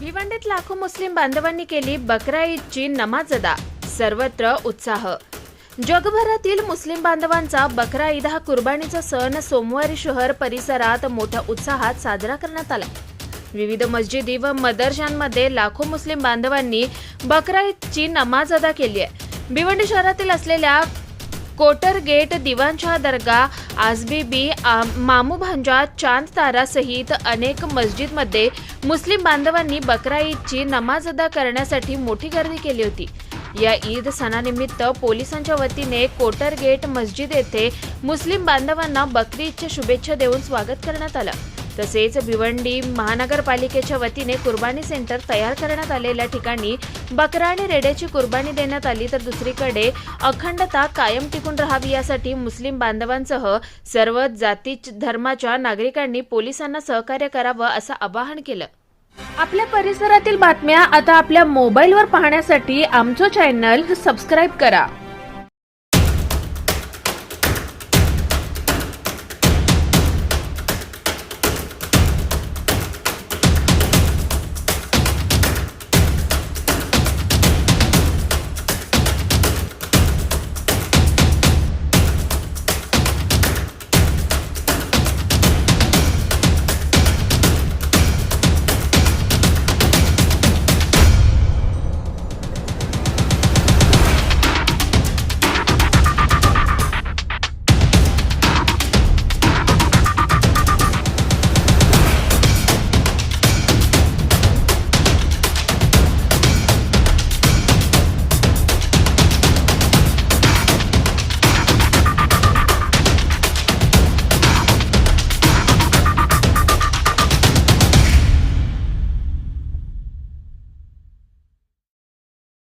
भिवंडीत लाखो मुस्लिम बांधवांनी केली बकरा ईदची नमाज अदा सर्वत्र उत्साह. जगभरातील मुस्लिम बांधवांचा बकरा ईद हा कुर्बानीचा सण सोमवारी शहर परिसरात मोठ्या उत्साहात साजरा करण्यात आला. विविध मस्जिदी व मदरशांमध्ये लाखो मुस्लिम बांधवांनी बकरा ईदची नमाज अदा केली आहे. भिवंडी शहरातील असलेल्या कोटर गेट दिवाणशाह दर्गा आजबीबी आ- मामू भांजा चांद तारा सहित अनेक मस्जिदमध्ये मुस्लिम बांधवांनी बकरा ईदची नमाज अदा करण्यासाठी मोठी गर्दी केली होती. या ईद सणानिमित्त पोलिसांच्या वतीने कोटर गेट मस्जिद येथे मुस्लिम बांधवांना बकरी ईदच्या शुभेच्छा देऊन स्वागत करण्यात आलं. तसेच भिवंडी महानगरपालिकेच्या वतीने कुर्बानी सेंटर तयार करण्यात आलेल्या ठिकाणी बकरा आणि रेड्याची कुर्बानी देण्यात आली तर दुसरीकडे अखंडता कायम टिकून राहावी यासाठी मुस्लिम बांधवांसह सर्व जाती धर्माच्या नागरिकांनी पोलिसांना सहकार्य करावं असं आवाहन केलं. आपल्या परिसरातील बातम्या आता आपल्या मोबाईलवर पाहण्यासाठी आमचं चॅनल सबस्क्राईब करा.